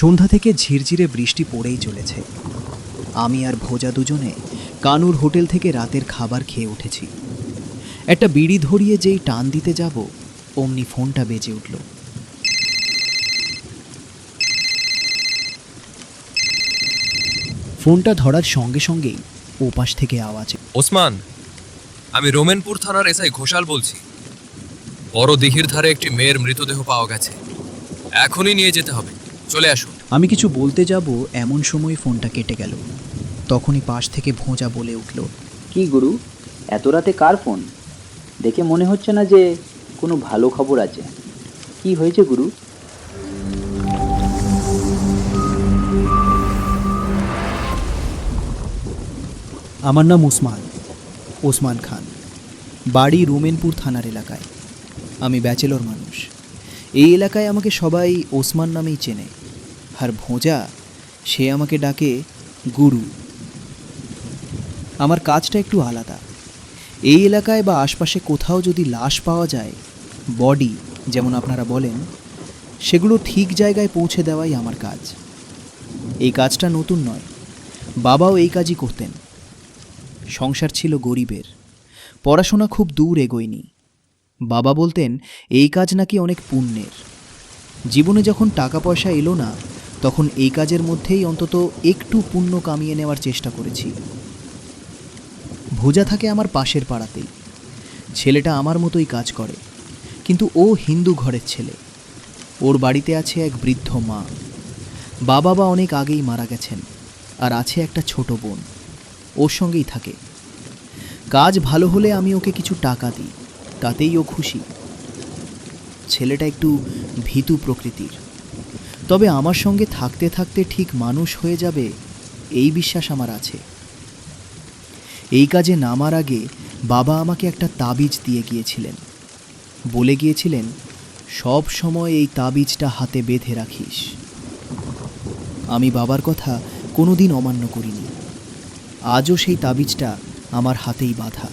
সন্ধ্যা থেকে ঝিরঝিরে বৃষ্টি পড়েই চলেছে। আমি আর ভোজা দুজনে কানুর হোটেল থেকে রাতের খাবার খেয়ে উঠেছি। একটা বিড়ি ধরিয়ে যেই টান দিতে যাব, অমনি ফোনটা বেজে উঠল। ফোনটা ধরার সঙ্গে সঙ্গেই ওপাশ থেকে আওয়াজ ওসমান, আমি রোমেনপুর থানার এসআই ঘোষাল বলছি। বড় দিঘির ধারে একটি মেয়ের মৃতদেহ পাওয়া গেছে। এখনই নিয়ে যেতে হবে। চলে আসুন। আমি কিছু বলতে যাব এমন সময় ফোনটা কেটে গেল। তখনই পাশ থেকে ভোঁজা বলে উঠল কি গুরু? এত রাতে কার ফোন? দেখে মনে হচ্ছে না যে কোনো ভালো খবর আছে। কি হয়েছে গুরু? আমার নাম ওসমান ওসমান খান। বাড়ি রোমেনপুর থানার এলাকায়। আমি ব্যাচেলর মানুষ। এই এলাকায় আমাকে সবাই ওসমান নামেই চেনে। আর ভোঁজা, সে আমাকে ডাকে, গুরু, আমার কাজটা একটু আলাদা। এই এলাকায় বা আশপাশে কোথাও যদি লাশ পাওয়া যায়, বডি যেমন আপনারা বলেন, সেগুলো ঠিক জায়গায় পৌঁছে দেওয়াই আমার কাজ। এই কাজটা নতুন নয়, বাবাও এই কাজই করতেন। সংসার ছিল গরিবের, পড়াশোনা খুব দূর এগোয়নি। বাবা বলতেন, এই কাজ নাকি অনেক পুণ্যের। জীবনে যখন টাকা পয়সা এলো না তখন এই কাজের মধ্যেই অন্তত একটু পুণ্য কামিয়ে নেওয়ার চেষ্টা করেছি। ভোজা থাকে আমার পাশের পাড়াতেই। ছেলেটা আমার মতোই কাজ করে। কিন্তু ও হিন্দু ঘরের ছেলে। ওর বাড়িতে আছে এক বৃদ্ধ মা। বাবা বা অনেক আগেই মারা গেছেন আর আছে একটা ছোট বোন। ওর সঙ্গেই থাকে। কাজ ভালো হলে আমি ওকে কিছু টাকা দিই, তাতেই ও খুশি। ছেলেটা একটু ভীতু প্রকৃতির। তবে আমার সঙ্গে থাকতে থাকতে ঠিক মানুষ হয়ে যাবে, এই বিশ্বাস আমার আছে। এই কাজে নামার আগে বাবা আমাকে একটা তাবিজ দিয়ে গিয়েছিলেন। বলে গিয়েছিলেন, সব সময় এই তাবিজটা হাতে বেঁধে রাখিস। আমি বাবার কথা কোনোদিন অমান্য করিনি। আজও সেই তাবিজটা আমার হাতেই বাঁধা।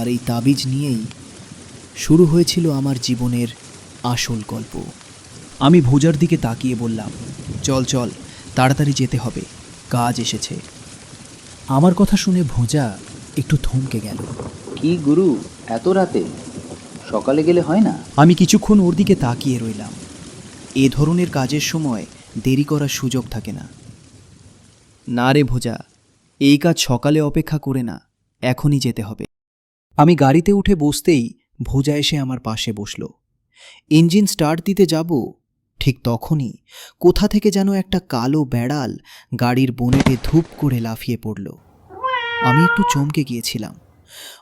আর এই তাবিজ নিয়েই শুরু হয়েছিল আমার জীবনের আসল গল্প। আমি ভোজার দিকে তাকিয়ে বললাম চল চল তাড়াতাড়ি যেতে হবে কাজ এসেছে। আমার কথা শুনে ভোজা একটু থমকে গেল। কি গুরু এত রাতে? সকালে গেলে হয় না? আমি কিছুক্ষণ ওর দিকে তাকিয়ে রইলাম। এ ধরনের কাজের সময় দেরি করার সুযোগ থাকে না। না রে ভোজা এই কাজ সকালে অপেক্ষা করে না এখনই যেতে হবে। আমি গাড়িতে উঠে বসতেই ভোজা এসে আমার পাশে বসল। ইঞ্জিন স্টার্ট দিতে যাব ঠিক তখনই কোথা থেকে যেন একটা কালো বেড়াল গাড়ির বনেটে ধূপ করে লাফিয়ে পড়ল। আমি একটু চমকে গিয়েছিলাম।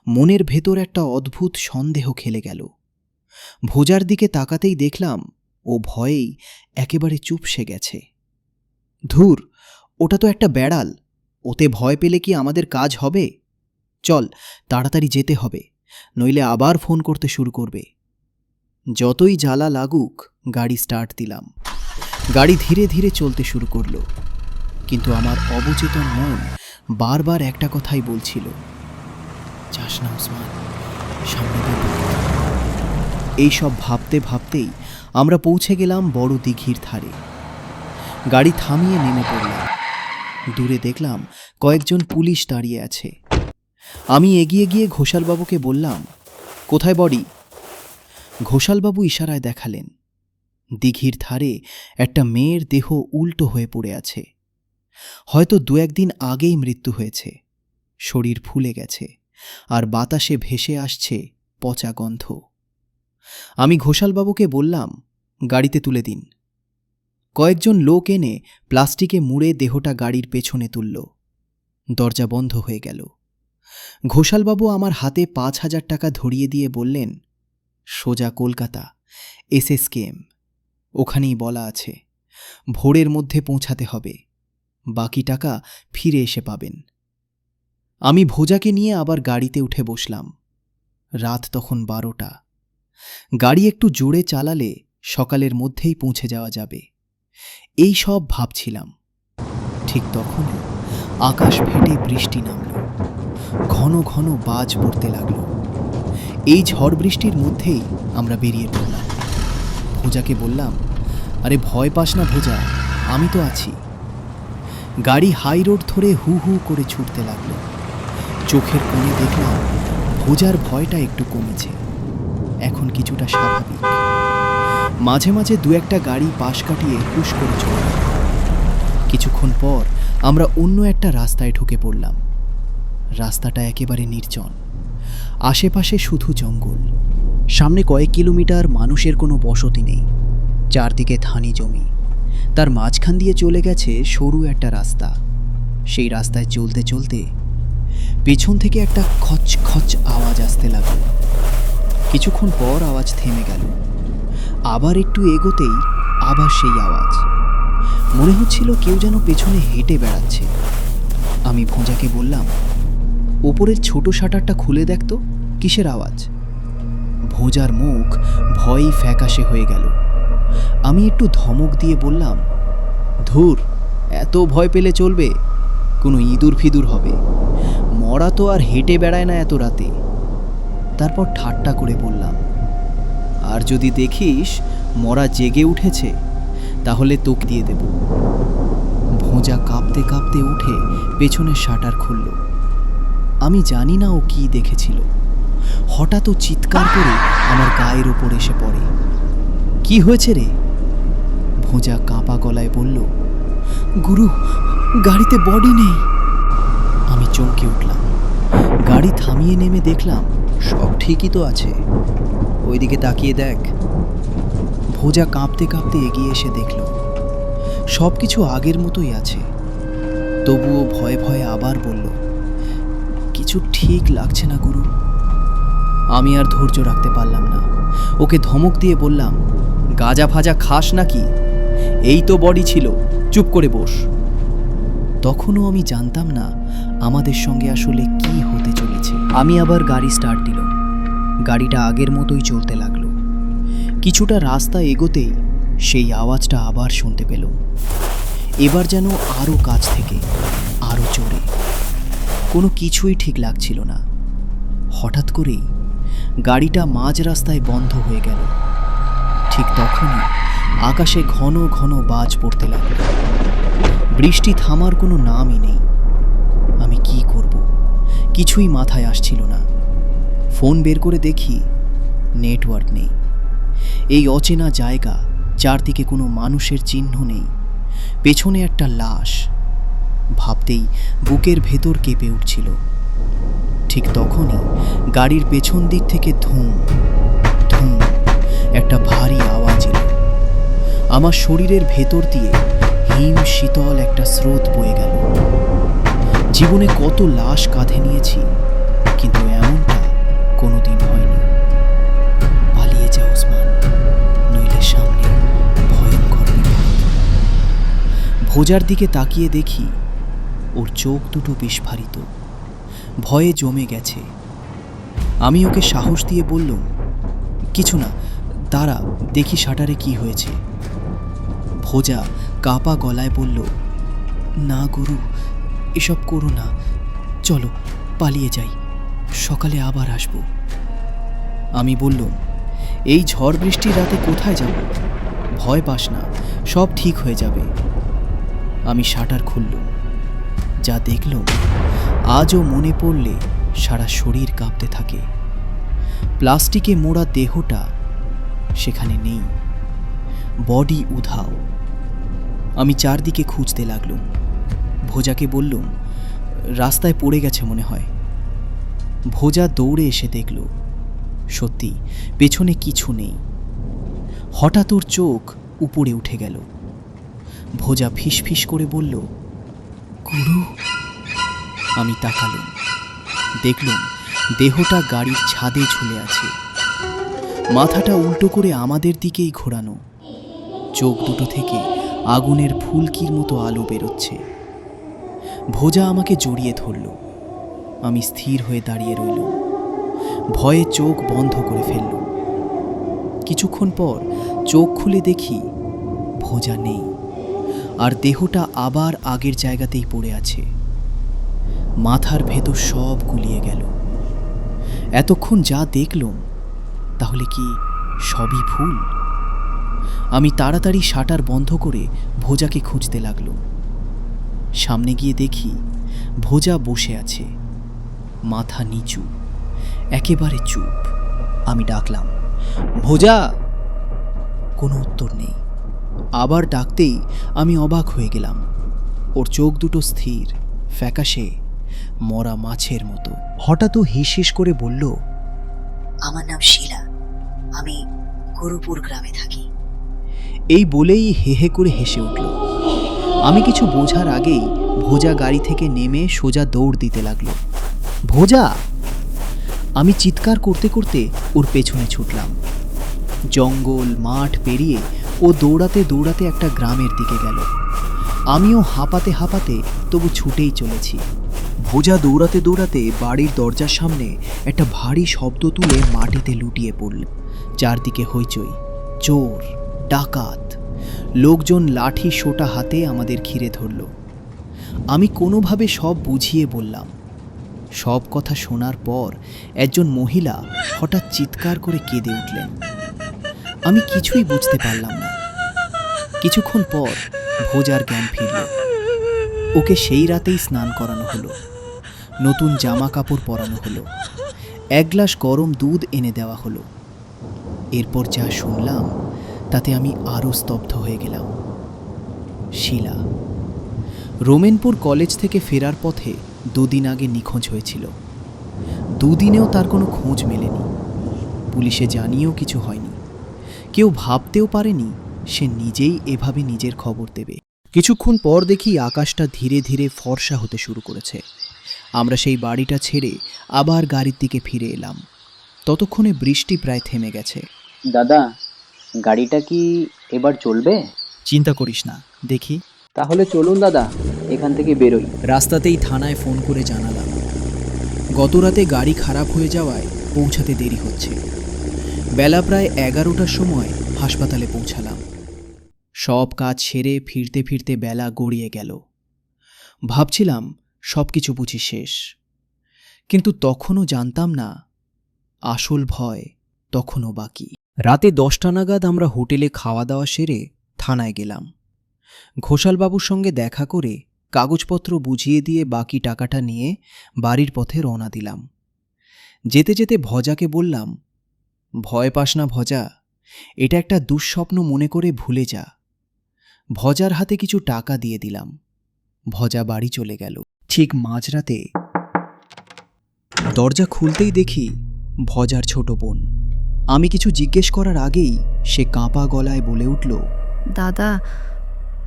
মনের ভেতর একটা অদ্ভুত সন্দেহ খেলে গেল। ভোজার দিকে তাকাতেই দেখলাম ও ভয়েই একেবারে চুপসে গেছে। ধুর, ওটা তো একটা বেড়াল। ওতে ভয় পেলে কি আমাদের কাজ হবে? চল, তাড়াতাড়ি যেতে হবে, নইলে আবার ফোন করতে শুরু করবে। যতই জ্বালা লাগুক, গাড়ি স্টার্ট দিলাম। গাড়ি ধীরে ধীরে চলতে শুরু করল। কিন্তু আমার অবচেতন মন বারবার একটা কথাই বলছিল না সামনে এইসব ভাবতে ভাবতেই আমরা পৌঁছে গেলাম বড় দিঘির ধারে। গাড়ি থামিয়ে নেমে পড়লাম। দূরে দেখলাম কয়েকজন পুলিশ দাঁড়িয়ে আছে। আমি এগিয়ে গিয়ে ঘোষালবাবুকে বললাম, কোথায় বডি? ঘোষালবাবু ইশারায় দেখালেন, দিঘির ধারে একটা মেয়ের দেহ উল্টো হয়ে পড়ে আছে। হয়তো দু একদিন আগেই মৃত্যু হয়েছে, শরীর ফুলে গেছে, আর বাতাসে ভেসে আসছে পচা গন্ধ। আমি ঘোষালবাবুকে বললাম, গাড়িতে তুলে দিন। কয়েকজন লোক এনে প্লাস্টিকে মুড়ে দেহটা গাড়ির পেছনে তুলল। দরজা বন্ধ হয়ে গেল। ঘোষালবাবু আমার হাতে পাঁচ হাজার টাকা ধরিয়ে দিয়ে বললেন সোজা কলকাতা এস এস এসএসকেএম ওখানেই বলা আছে, ভোরের মধ্যে পৌঁছাতে হবে, বাকি টাকা ফিরে এসে পাবেন। আমি ভোজাকে নিয়ে আবার গাড়িতে উঠে বসলাম, রাত তখন বারোটা। গাড়ি একটু জোরে চালালে সকালের মধ্যেই পৌঁছে যাওয়া যাবে, এই সব ভাবছিলাম। ঠিক তখনই আকাশ ফেটে বৃষ্টি নামল, ঘন ঘন বাজ পড়তে লাগল। এই ঝড় বৃষ্টির মধ্যেই আমরা বেরিয়ে পড়লাম। ভোজাকে বললাম, আরে ভয় পাস না ভোজা, আমি তো আছি। গাড়ি হাই রোড ধরে হু হু করে ছুটতে লাগল। চোখের কোণে দেখলাম ভোজার ভয়টা একটু কমেছে। এখন কিছুটা স্বাভাবিক। মাঝে মাঝে দু একটা গাড়ি পাশ কাটিয়ে হুশ করে চলে গেল। কিছুক্ষণ পর আমরা অন্য একটা রাস্তায় ঢুকে পড়লাম। রাস্তাটা একেবারে নির্জন। আশেপাশে শুধু জঙ্গল। সামনে কয়েক কিলোমিটার মানুষের কোনো বসতি নেই। চারদিকে ধানি জমি। তার মাঝখান দিয়ে চলে গেছে সরু একটা রাস্তা। সেই রাস্তায় চলতে চলতে পেছন থেকে একটা খচ খচ আওয়াজ আসতে লাগল। কিছুক্ষণ পর আওয়াজ থেমে গেল। আবার একটু এগোতেই আবার সেই আওয়াজ। মনে হচ্ছিল কেউ যেন পেছনে হেঁটে বেড়াচ্ছে। আমি ভোঁজাকে বললাম ওপরের ছোট শাটারটা খুলে দেখতো কিসের আওয়াজ? ভোজার মুখ ভয়ই ফ্যাকাশে হয়ে গেল। আমি একটু ধমক দিয়ে বললাম, ধুর, এত ভয় পেলে চলবে, কোনো ইঁদুর ফিদুর হবে। মরা তো আর হেঁটে বেড়ায় না এত রাতে। তারপর ঠাট্টা করে বললাম, আর যদি দেখিস মরা জেগে উঠেছে, তাহলে তোক দিয়ে দেব। ভোঁজা কাঁপতে কাঁপতে উঠে পেছনের শাটার খুলল। আমি জানি না ও কি দেখেছিল। হঠাৎ ও চিৎকার করে আমার গায়ের ওপর এসে পড়ে। কি হয়েছে রে? ভোঁজা কাঁপা গলায় বলল, গুরু, গাড়িতে বডি নেই। আমি চমকে উঠলাম। গাড়ি থামিয়ে নেমে দেখলাম সব ঠিকই তো আছে। ওইদিকে তাকিয়ে দেখ। ভোজা কাঁপতে কাঁপতে এগিয়ে এসে দেখল সব কিছু আগের মতোই আছে। তবুও ভয়ে ভয়ে আবার বলল কিছু ঠিক লাগছে না, গুরু। আমি আর ধৈর্য রাখতে পারলাম না। ওকে ধমক দিয়ে বললাম, গাজা ফাজা খাস নাকি? এই তো বডি ছিল, চুপ করে বস। তখনও আমি জানতাম না আমাদের সঙ্গে আসলে কি হতে চলেছে। আমি আবার গাড়ি স্টার্ট দিলাম গাড়িটা আগের মতোই চলতে লাগল। কিছুটা রাস্তা এগোতেই সেই আওয়াজটা আবার শুনতে পেল। এবার যেন আরও কাছ থেকে আরও জোরে। কোনো কিছুই ঠিক লাগছিল না। হঠাৎ করেই গাড়িটা মাঝ রাস্তায় বন্ধ হয়ে গেল। ঠিক তখনই আকাশে ঘন ঘন বাজ পড়তে লাগল। বৃষ্টি থামার কোনো নামই নেই। আমি কি করব? কিছুই মাথায় আসছিল না। ফোন বের করে দেখি নেটওয়ার্ক নেই। এই অচেনা জায়গা, চারদিকে কোনো মানুষের চিহ্ন নেই। পেছনে একটা লাশ। ভাবতেই বুকের ভেতর কেঁপে উঠছিল। ঠিক তখনই গাড়ির পেছন দিক থেকে ধুম ধুম, একটা ভারী আওয়াজ এলো। আমার শরীরের ভেতর দিয়ে হিম শীতল একটা স্রোত বয়ে গেল। জীবনে কত লাশ কাঁধে নিয়েছি, কিন্তু এমনটা কোনোদিন হয়নি। পালিয়ে যা ওসমান, নইলে সামনে ভয়ঙ্কর ভোজার দিকে তাকিয়ে দেখি ওর চোখ দুটো বিস্ফারিত। ভয়ে জমে গেছে। আমি ওকে সাহস দিয়ে বললুম, কিছু না, দাঁড়া, দেখি শাটারে কি হয়েছে। ভোজা কাপা গলায় বলল, না গুরু, এসব করো না। চলো, পালিয়ে যাই। সকালে আবার আসব। আমি বললুম, এই ঝড় বৃষ্টির রাতে কোথায় যাব? ভয় পাস না, সব ঠিক হয়ে যাবে। আমি শাটার খুললুম। যা দেখল, আজও মনে পড়লে সারা শরীর কাঁপতে থাকে। প্লাস্টিকে মোড়া দেহটা সেখানে নেই। বডি উধাও। আমি চারদিকে খুঁজতে লাগলুম। ভোজাকে বললুম, রাস্তায় পড়ে গেছে মনে হয়। ভোজা দৌড়ে এসে দেখল, সত্যি, পেছনে কিছু নেই। হঠাৎ ওর চোখ উপরে উঠে গেল। ভোজা ফিসফিস করে বলল গুরু আমি তাকালুম, দেখলুম দেহটা গাড়ির ছাদে ঝুলে আছে। মাথাটা উল্টো করে আমাদের দিকেই ঘোরানো। চোখ দুটো থেকে আগুনের ফুলকির মতো আলো বেরোচ্ছে। ভোজা আমাকে জড়িয়ে ধরল। আমি স্থির হয়ে দাঁড়িয়ে রইল ভয়ে চোখ বন্ধ করে ফেলল কিছুক্ষণ পর চোখ খুলে দেখি ভোজা নেই। আর দেহটা আবার আগের জায়গাতেই পড়ে আছে। মাথার ভেতর সব গুলিয়ে গেল। এতক্ষণ যা দেখলুম, তাহলে কি সবই ভুল? আমি তাড়াতাড়ি শাটার বন্ধ করে ভোজাকে খুঁজতে লাগল সামনে গিয়ে দেখি ভোজা বসে আছে। মাথা নিচু, একেবারে চুপ। আমি ডাকলাম, ভোজা! কোনো উত্তর নেই। আবার ডাকতেই আমি অবাক হয়ে গেলাম। ওর চোখ দুটো স্থির ফ্যাকাশে মরা মাছের মতো। হঠাৎ ও হিস হিস করে বলল আমার নাম শিলা। আমি গুরুপুর গ্রামে থাকি। এই বলেই হে হে করে হেসে উঠল। আমি কিছু বোঝার আগেই ভোজা গাড়ি থেকে নেমে সোজা দৌড় দিতে লাগল। ভোজা! আমি চিৎকার করতে করতে ওর পেছনে ছুটলাম। জঙ্গল মাঠ পেরিয়ে ও দৌড়াতে দৌড়াতে একটা গ্রামের দিকে গেল। আমিও হাঁপাতে হাঁপাতে তবু ছুটেই চলেছি। ভোজা দৌড়াতে দৌড়াতে বাড়ির দরজার সামনে একটা ভারী শব্দ তুলে মাটিতে লুটিয়ে পড়ল। চারদিকে হইচই, চোর, ডাকাত। লোকজন লাঠি সোটা হাতে আমাদের ঘিরে ধরল। আমি কোনোভাবে সব বুঝিয়ে বললাম। সব কথা শোনার পর একজন মহিলা হঠাৎ চিৎকার করে কেঁদে উঠলেন। আমি কিছুই বুঝতে পারলাম না। কিছুক্ষণ পর ভোজার জ্ঞান ফিরল। ওকে সেই রাতেই স্নান করানো হলো। নতুন জামা কাপড় পরানো হলো। এক গ্লাস গরম দুধ এনে দেওয়া হলো। এরপর যা শুনলাম, তাতে আমি আরও স্তব্ধ হয়ে গেলাম। শিলা, রোমেনপুর কলেজ থেকে ফেরার পথে দুদিন আগে নিখোঁজ হয়েছিল। দুদিনেও তার কোনো খোঁজ মেলেনি। পুলিশে জানিয়েও কিছু হয়নি। কেউ ভাবতেও পারেনি সে নিজেই এভাবে নিজের খবর দেবে। কিছুক্ষণ পর দেখি আকাশটা ধীরে ধীরে ফর্সা হতে শুরু করেছে। আমরা সেই বাড়িটা ছেড়ে আবার গাড়ির দিকে ফিরে এলাম। ততক্ষণে বৃষ্টি প্রায় থেমে গেছে। দাদা গাড়িটা কি এবার চলবে? চিন্তা করিস না দেখি। তাহলে চলুন দাদা এখান থেকে বেরোই। রাস্তাতেই থানায় ফোন করে জানালাম। গতরাতে গাড়ি খারাপ হয়ে যাওয়ায় পৌঁছাতে দেরি হচ্ছে। বেলা প্রায় এগারোটার সময় হাসপাতালে পৌঁছালাম। সব কাজ সেরে ফিরতে ফিরতে বেলা গড়িয়ে গেল। ভাবছিলাম সব কিছু বুঝি শেষ। কিন্তু তখনও জানতাম না, আসল ভয় তখনও বাকি। রাতে দশটা নাগাদ আমরা হোটেলে খাওয়া দাওয়া সেরে থানায় গেলাম। ঘোষালবাবুর সঙ্গে দেখা করে কাগজপত্র বুঝিয়ে দিয়ে বাকি টাকাটা নিয়ে বাড়ির পথে রওনা দিলাম। যেতে যেতে ভজাকে বললাম ভয় পাস না ভজা এটা একটা দুঃস্বপ্ন মনে করে ভুলে যা। ভজার হাতে কিছু টাকা দিয়ে দিলাম ভজা বাড়ি চলে গেল। ঠিক মাঝরাতে দরজা খুলতেই দেখি ভজার ছোট বোন। আমি কিছু জিজ্ঞেস করার আগেই সে কাঁপা গলায় বলে উঠল দাদা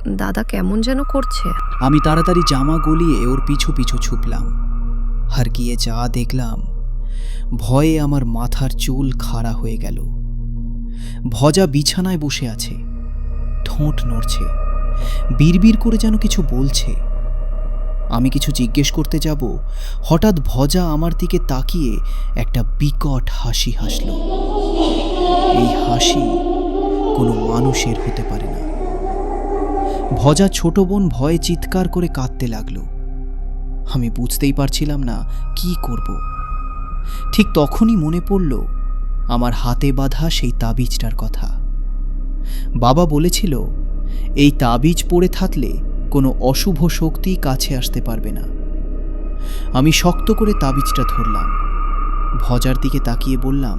দাদা কেমন যেন করছে? আমি তাড়াতাড়ি জামা গলিয়ে ওর পিছু পিছু ছুপলাম। আর গিয়ে যা দেখলাম ভয়ে আমার মাথার চুল খাড়া হয়ে গেল। ভজা বিছানায় বসে আছে। ঠোঁট নড়ছে। বিড়বিড় করে যেন কিছু বলছে। আমি কিছু জিজ্ঞেস করতে যাব। হঠাৎ ভজা আমার দিকে তাকিয়ে একটা বিকট হাসি হাসল। এই হাসি কোনো মানুষের হতে পারে না। ভজা ছোট বোন ভয়ে চিৎকার করে কাঁদতে লাগল। আমি বুঝতেই পারছিলাম না কি করব। ঠিক তখনই মনে পড়ল আমার হাতে বাঁধা সেই তাবিজটার কথা। বাবা বলেছিল, এই তাবিজ পড়ে থাকলে কোনো অশুভ শক্তি কাছে আসতে পারবে না। আমি শক্ত করে তাবিজটা ধরলাম। ভজার দিকে তাকিয়ে বললাম,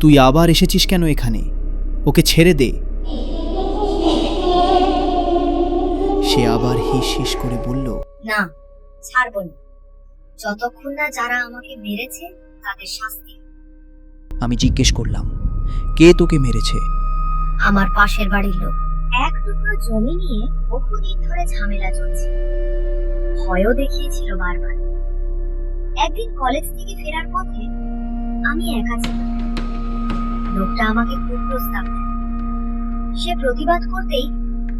তুই আবার এসেছিস কেন এখানে? ওকে ছেড়ে দে। সে আবার হিস হিস করে বলল, না, ছাড়বো না। যতক্ষণ না যারা আমাকে মেরেছে তাদের শাস্তি। আমি জিজ্ঞেস করলাম কে তোকে মেরেছে? আমার পাশের বাড়ির লোক। এক টুকরো জমি নিয়ে বহুদিন ধরে ঝামেলা চলছে। ভয়ও দেখিয়েছিল বারবার। একদিন কলেজ থেকে ফেরার পথে আমি একা ছিলাম। লোকটা আমাকে খুব প্রস্তাব দেয়। সে প্রতিবাদ করতেই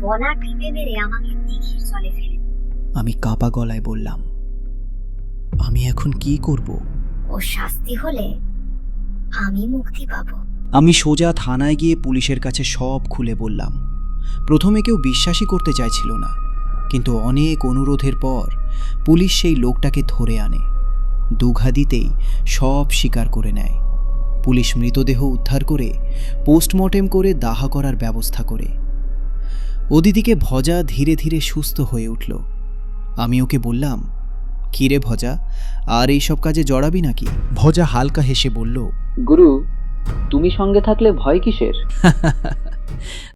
বলা টিপে মেরে আমাকে দিঘির জলে ফেলে। আমি কাপা গলায় বললাম আমি এখন কি করব? ও শাস্তি হলে আমি মুক্তি পাবো। আমি সোজা থানায় গিয়ে পুলিশের কাছে সব খুলে বললাম। প্রথমে কেউ বিশ্বাসই করতে চাইছিল না। কিন্তু অনেক অনুরোধের পর পুলিশ সেই লোকটাকে ধরে আনে। দুঘা দিতেই সব স্বীকার করে নেয়। পুলিশ মৃতদেহ উদ্ধার করে পোস্টমর্টেম করে দাহা করার ব্যবস্থা করে। ওদিদিকে ভজা ধীরে ধীরে সুস্থ হয়ে উঠল। আমি ওকে বললাম কিরে ভজা আর এই সব কাজে জড়াবি নাকি? ভজা হালকা হেসে বলল গুরু তুমি সঙ্গে থাকলে ভয় কিসের?